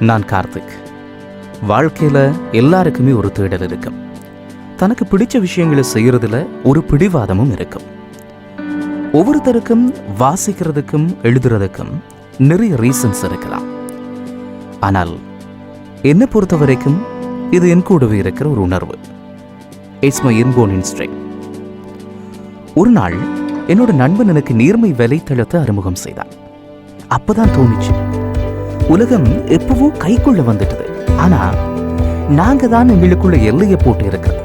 நான் கார்த்திக். வாழ்க்கையில் எல்லாருக்குமே ஒரு தேடல் இருக்கும். தனக்கு பிடிச்ச விஷயங்களை செய்யறதுல ஒரு பிடிவாதமும் இருக்கும். ஒவ்வொருத்தருக்கும் வாசிக்கிறதுக்கும் எழுதுறதுக்கும் நிறைய ரீசன்ஸ் இருக்கலாம். ஆனால் என்னை பொறுத்த வரைக்கும் இது என் கூடவே இருக்கிற ஒரு உணர்வு. இட்ஸ் மை இன்போன் இன்ஸ்ட்ரிக் ஒரு நாள் என்னோட நண்பன் எனக்கு நீர்மை வலைத்தளத்தை அறிமுகம் செய்தான். அப்போதான் தோணுச்சு உலகம் எப்பவோ கைக்குள்ள வந்துட்டது. ஆனா நாங்க தான் எங்களுக்குள்ள எல்லையை போட்டு இருக்கிறது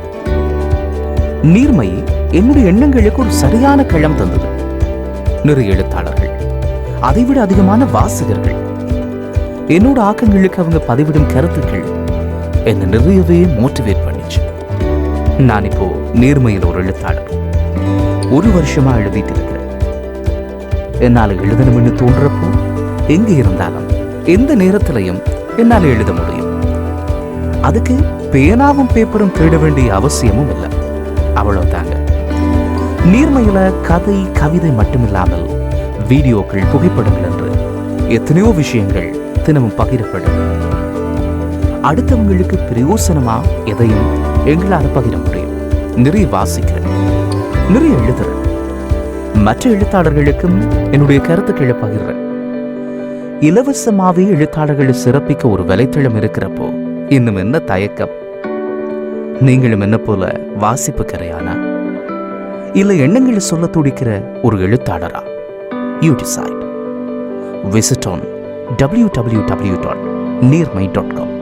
நீர்மை என்னுடைய எண்ணங்களுக்கு ஒரு சரியான களம் தந்தது. நிறைய எழுத்தாளர்கள் அதைவிட அதிகமான வாசகர்கள். என்னோட ஆக்கங்களுக்கு அவங்க பதிவிடும் கருத்துக்கள் என்னை நிறையவே மோட்டிவேட் பண்ணிச்சு. நான் இப்போ நீர்மையில் ஒரு எழுத்தாளர். ஒரு வருஷமா எழுதிட்டு இருக்கிறேன். என்னால் எழுதணும்னு தோன்றப்போ எங்க இருந்தாலும் எந்த நேரத்திலையும் என்னால் எழுத முடியும். அதுக்கு பேனாவும் பேப்பரும் தேட வேண்டிய அவசியமும் இல்லை. அவ்வளவுதாங்க. நீர்மையில கதை கவிதை மட்டுமில்லாமல் வீடியோக்கள் புகைப்படங்கள் என்று எத்தனையோ விஷயங்கள் தினமும் பகிரப்படும். அடுத்தவங்களுக்கு பிரயோசனமா எதையும் எங்களால் பகிர முடியும். நிறைய வாசிக்கிறேன். நிறைய எழுதுறேன். மற்ற எழுத்தாளர்களுக்கும் என்னுடைய கருத்துக்களை பகிர்றேன். இலவசமாவே எழுத்தாளர்களை சிறப்பிக்க ஒரு வலைத்தளம் இருக்கிறப்போ இன்னும் என்ன தயக்கம்? நீங்களும் என்ன போல வாசிப்பு கரையானா இல்ல எண்ணங்களை சொல்ல துடிக்கிற ஒரு எழுத்தாளரா? You decide visit on W W W dot Neermai dot com